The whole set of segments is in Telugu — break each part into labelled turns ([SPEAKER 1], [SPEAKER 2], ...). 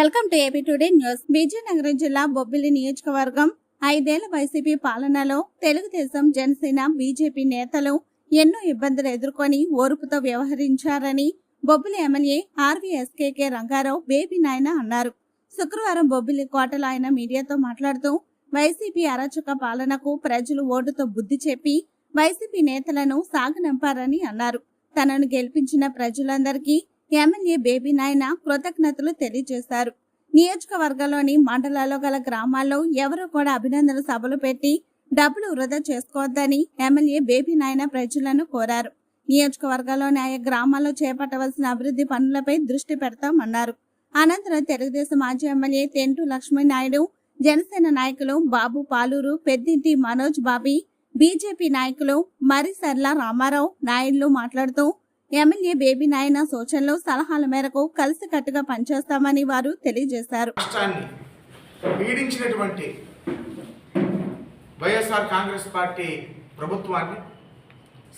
[SPEAKER 1] Welcome to AP today news. Vizianagaram జిల్లా బొబ్బిలి నియోజకవర్గం ఐదేళ్ళ వైసీపీ పాలనలో తెలుగుదేశం జనసేన బీజేపీ నేతలు ఎన్నో ఇబ్బందులు ఎదుర్కొని ఓర్పుతో వ్యవహరించారని Bobbili MLA RVSKK Rangarao baby Nayana అన్నారు. శుక్రవారం బొబ్బిలి కోటలో ఆయన మీడియాతో మాట్లాడుతూ వైసీపీ అరాచక పాలనకు ప్రజలు ఓటుతో బుద్ధి చెప్పి వైసీపీ నేతలను సాగనంపారని అన్నారు. తనను గెలిపించిన ప్రజలందరికీ ఎమ్మెల్యే బేబీ నాయన కృతజ్ఞతలు తెలియజేశారు. నియోజకవర్గంలోని మండలాల్లో గల గ్రామాల్లో ఎవరు కూడా అభినందన సభలు పెట్టి డబ్బులు వృధా చేసుకోవద్దని ఎమ్మెల్యే బేబీ నాయన ప్రజలను కోరారు. నియోజకవర్గంలోని ఆయా గ్రామాల్లో చేపట్టవలసిన అభివృద్ధి పనులపై దృష్టి పెడతామన్నారు. అనంతరం తెలుగుదేశం మాజీ ఎమ్మెల్యే తెంటు లక్ష్మీ నాయుడు జనసేన నాయకులు బాబు పాలూరు పెద్దింటి మనోజ్ బాబీ బీజేపీ నాయకులు మరిసర్ల రామారావు నాయుడులు మాట్లాడుతూ ఎమ్మెల్యే బేబీ నాయన సూచనలు సలహాల మేరకు కలిసికట్టుగా పనిచేస్తామని వారు తెలియజేశారు.
[SPEAKER 2] పీడించినటువంటి వైఎస్ఆర్ కాంగ్రెస్ పార్టీ ప్రభుత్వాన్ని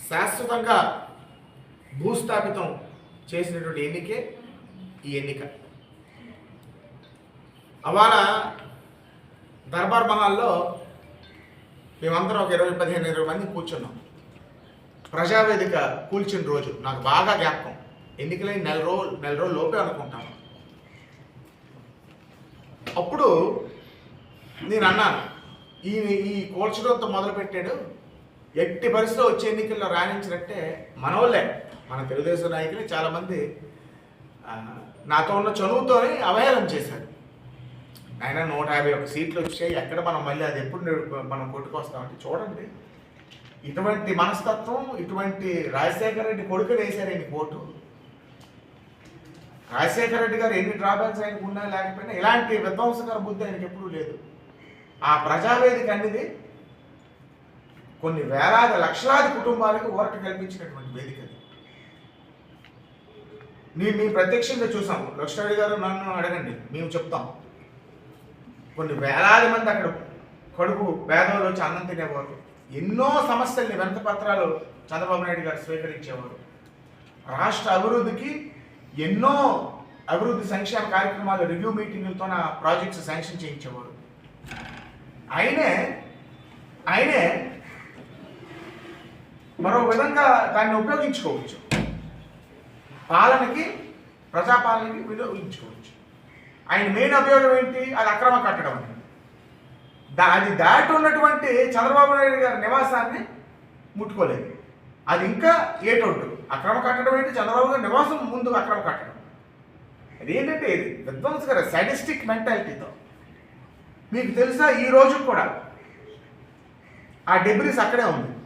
[SPEAKER 2] శాశ్వతంగా భూస్థాపితం చేసినటువంటి ఎన్నికే ఈ ఎన్నిక. అవాళ దర్బార్ మహాల్లో మేమందరం ఒక ఇరవై పదిహేను ఇరవై మంది కూర్చున్నాం. ప్రజావేదిక కూల్చిన రోజు. నాకు బాగా జ్ఞాపకం. ఎన్నికలైన నెల రోజు నెల రోజులు లోపే అనుకుంటాను. అప్పుడు నేను అన్నాను ఈ ఈ కూల్చడంతో మొదలుపెట్టాడు. ఎట్టి పరిస్థితిలో వచ్చే ఎన్నికల్లో రాణించినట్టే మనవలే మన తెలుగుదేశం నాయకులు చాలామంది నాతో ఉన్న చనువుతోనే అవహేళన చేశారు. ఆయన నూట యాభై ఒక సీట్లు వచ్చాయి. ఎక్కడ మనం మళ్ళీ అది ఎప్పుడు మనం కొట్టుకొస్తామంటే చూడండి. ఇటువంటి మనస్తత్వం ఇటువంటి రాజశేఖర రెడ్డి కొడుకుని వేశారు కోర్టు. రాజశేఖర రెడ్డి గారు ఎన్ని డ్రాబ్యాక్స్ ఆయనకు ఉన్నా లేకపోయినా ఇలాంటి విధ్వంసకర బుద్ధి ఆయనకి ఎప్పుడూ లేదు. ఆ ప్రజావేదిక అనేది కొన్ని వేలాది లక్షలాది కుటుంబాలకు ఊరట కల్పించినటువంటి వేదిక అది. మేము మేము ప్రత్యక్షంగా చూసాం. లక్ష్మణ్ గారు నన్ను అడగండి మేము చెప్తాం. కొన్ని వేలాది మంది అక్కడ కడుపు పేదవాళ్ళు వచ్చి అన్నం తినేవారు. ఎన్నో సమస్యల్ని వెనక పత్రాలు చంద్రబాబు నాయుడు గారు స్వీకరించేవారు. రాష్ట్ర అభివృద్ధికి ఎన్నో అభివృద్ధి సంక్షేమ కార్యక్రమాలు రివ్యూ మీటింగులతో నా ప్రాజెక్ట్స్ శాంక్షన్ చేయించేవారు. ఆయనే ఆయనే మరో విధంగా దాన్ని ఉపయోగించుకోవచ్చు. పాలనకి ప్రజాపాలనకి వినియోగించుకోవచ్చు. ఆయన మెయిన్ ఉపయోగం ఏంటి? అది అక్రమ కట్టడం. అని అది దాటి ఉన్నటువంటి చంద్రబాబు నాయుడు గారి నివాసాన్ని ముట్టుకోలేదు. అది ఇంకా ఏటొట్టు అక్రమ కట్టడం ఏంటి? చంద్రబాబు గారి నివాసం ముందు అక్రమ కట్టడం. అదేంటంటే ఇది విధ్వంసకర సైడిస్టిక్ మెంటాలిటీతో మీకు తెలుసా? ఈ రోజు కూడా ఆ డెబ్రిస్ అక్కడే ఉంది.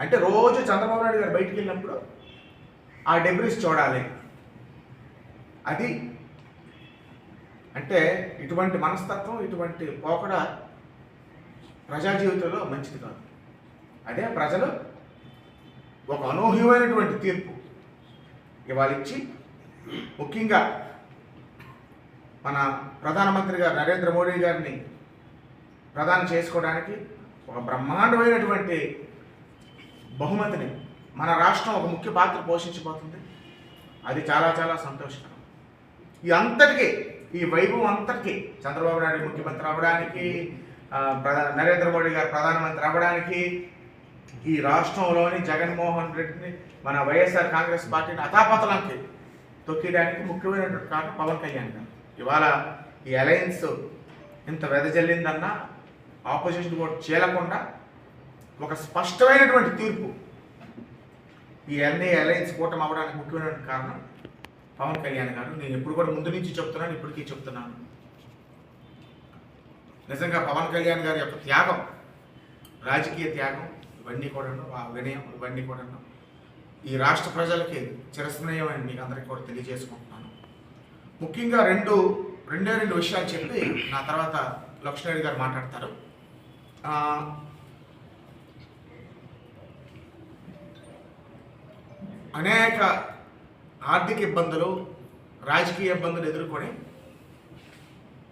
[SPEAKER 2] అంటే రోజు చంద్రబాబు నాయుడు గారు బయటికి వెళ్ళినప్పుడు ఆ డెబ్రిస్ చూడాలి. అది అంటే ఇటువంటి మనస్తత్వం ఇటువంటి పోకడ ప్రజా జీవితంలో మంచిది కాదు. అదే ప్రజలు ఒక అనూహ్యమైనటువంటి తీర్పు ఇవాళ ఇచ్చి ముఖ్యంగా మన ప్రధానమంత్రి గారు నరేంద్ర మోడీ గారిని ప్రధానం చేసుకోవడానికి ఒక బ్రహ్మాండమైనటువంటి బహుమతిని మన రాష్ట్రం ఒక ముఖ్య పాత్ర పోషించబోతుంది అది చాలా చాలా సంతోషకరం. ఈ అంతటికి ఈ వైభవం అంతటికి చంద్రబాబు నాయుడు ముఖ్యమంత్రి అవ్వడానికి ప్రధా- నరేంద్ర మోడీ గారు ప్రధానమంత్రి అవ్వడానికి ఈ రాష్ట్రంలోని జగన్మోహన్ రెడ్డిని మన వైఎస్ఆర్ కాంగ్రెస్ పార్టీని అతాపతలంకి తొక్కేయడానికి ముఖ్యమైనటువంటి కారణం పవన్ కళ్యాణ్ గారు. ఇవాళ ఈ అలయన్స్ ఇంత వెదజల్లిందన్నా ఆపోజిషన్ ఓట్ చేయకుండా ఒక స్పష్టమైనటువంటి తీర్పు ఈ ఎన్ఏ అలయన్స్ కూటమి అవ్వడానికి ముఖ్యమైనటువంటి కారణం పవన్ కళ్యాణ్ గారు నేను ఎప్పుడు కూడా ముందు నుంచి చెప్తున్నాను ఇప్పటికీ చెప్తున్నాను. నిజంగా పవన్ కళ్యాణ్ గారి యొక్క త్యాగం రాజకీయ త్యాగం ఇవన్నీ కూడాను ఆ వినయం ఇవన్నీ కూడాను ఈ రాష్ట్ర ప్రజలకి చిరస్మరణీయం అని మీకు అందరికీ కూడా తెలియజేసుకుంటున్నాను. ముఖ్యంగా రెండు రెండే రెండు విషయాలు చెప్పి నా తర్వాత లక్ష్మణ్ గారు మాట్లాడతారు. అనేక ఆర్థిక ఇబ్బందులు రాజకీయ ఇబ్బందులు ఎదుర్కొని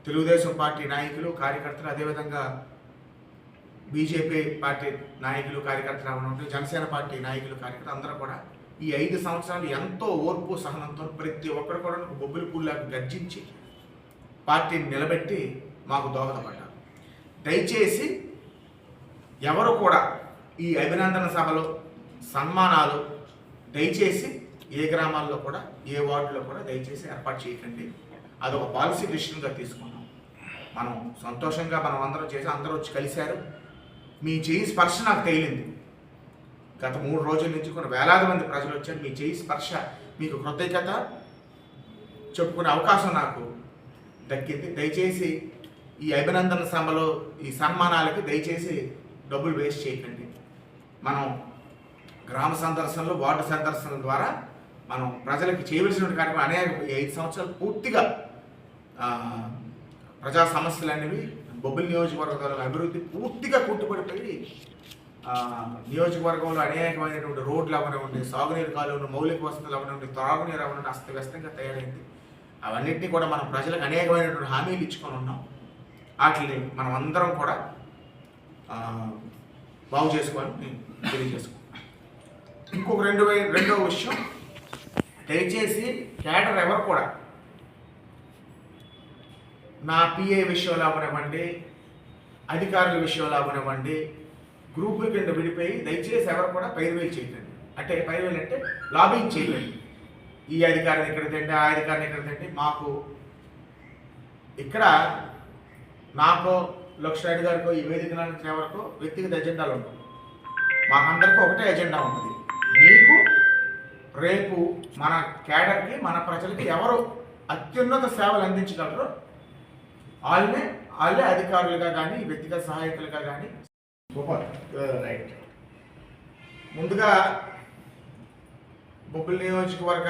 [SPEAKER 2] తెలుగుదేశం పార్టీ నాయకులు కార్యకర్తలు అదేవిధంగా బీజేపీ పార్టీ నాయకులు కార్యకర్తలు ఉన్నట్టు జనసేన పార్టీ నాయకులు కార్యకర్తలు అందరూ కూడా ఈ ఐదు సంవత్సరాలు ఎంతో ఓర్పు సహనంతో ప్రతి ఒక్కరు కూడా బొబ్బిలి పుల్లాగా గర్జించి పార్టీని నిలబెట్టి మాకు దోహదపడ్డారు. దయచేసి ఎవరు కూడా ఈ అభినందన సభలు సన్మానాలు దయచేసి ఏ గ్రామాల్లో కూడా ఏ వార్డులో కూడా దయచేసి ఏర్పాటు చేయకండి అది ఒక పాలసీ డిసిషన్గా తీసుకున్నాం. మనం సంతోషంగా మనం అందరం చేసి అందరూ వచ్చి కలిశారు. మీ చేయి స్పర్శ నాకు తేలింది గత మూడు రోజుల నుంచి కొన్ని వేలాది మంది ప్రజలు వచ్చారు. మీ చేయి స్పర్శ మీకు కృతజ్ఞత చెప్పుకునే అవకాశం నాకు దక్కింది. దయచేసి ఈ అభినందన సభలో ఈ సన్మానాలకి దయచేసి డబ్బులు వేస్ట్ చేయకండి. మనం గ్రామ సందర్శనలు వార్డు సందర్శనల ద్వారా మనం ప్రజలకు చేయవలసిన కార్యక్రమం అనేక ఐదు సంవత్సరాలు పూర్తిగా ప్రజా సమస్యలు అనేవి బొబ్బిలి నియోజకవర్గాల అభివృద్ధి పూర్తిగా కుట్టుపడిపోయి నియోజకవర్గంలో అనేకమైనటువంటి రోడ్లు అవనివ్వండి సాగునీరు కాలువలు మౌలిక వసతులు అవనివ్వండి త్రాగునీరు అవనివ్వండి అస్తవ్యస్తంగా తయారైంది. అవన్నింటినీ కూడా మనం ప్రజలకు అనేకమైనటువంటి హామీలు ఇచ్చుకొని ఉన్నాం. వాటిని మనం అందరం కూడా బాగు చేసుకోవాలని తెలియజేసుకుంటాం ఇంకొక రెండు రెండవ విషయం దయచేసి క్యాడర్ ఎవరు కూడా నా పిఏ విషయంలో అవనివ్వండి అధికారుల విషయంలో అవనివ్వండి గ్రూపుల కింద విడిపోయి దయచేసి ఎవరు కూడా పైరువేలు చేయకండి. అంటే పైరువేలు అంటే లాబింగ్ చేయకండి. ఈ అధికారిని ఇక్కడ తిండి ఆ అధికారిని ఇక్కడ తిండి మాకు ఇక్కడ నాకు లక్ష్మణ్ గారికో ఈ వేదిక నాయకుల వరకు వ్యక్తిగత ఎజెండాలు ఉంటాయి మాకందరికీ ఒకటే ఎజెండా ఉంటుంది మీకు రేపు మన క్యాడర్కి మన ప్రజలకి ఎవరు అత్యున్నత సేవలు అందించగలరో వాళ్ళనే వాళ్ళే అధికారులుగా కానీ వ్యక్తిగత సహాయకులుగా కానీ రైట్. ముందుగా బొబ్బిలి నియోజకవర్గ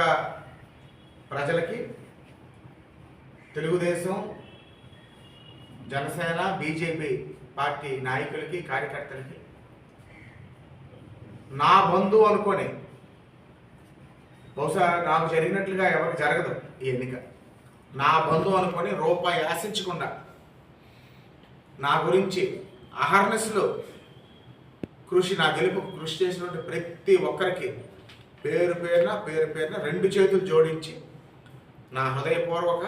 [SPEAKER 2] ప్రజలకి తెలుగుదేశం జనసేన బీజేపీ పార్టీ నాయకులకి కార్యకర్తలకి నా బంధువు అనుకొని బహుశా నాకు జరిగినట్లుగా ఎవరికి జరగదు ఈ ఎన్నిక. నా బంధువు అనుకొని రూపాయి ఆశించకుండా నా గురించి అహర్నెస్లో కృషి నా గెలుపుకు కృషి చేసినటువంటి ప్రతి ఒక్కరికి పేరు పేరున పేరు పేరున రెండు చేతులు జోడించి నా హృదయపూర్వక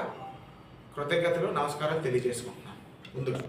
[SPEAKER 2] కృతజ్ఞతలు నమస్కారం తెలియజేసుకుంటున్నాను. ముందుగా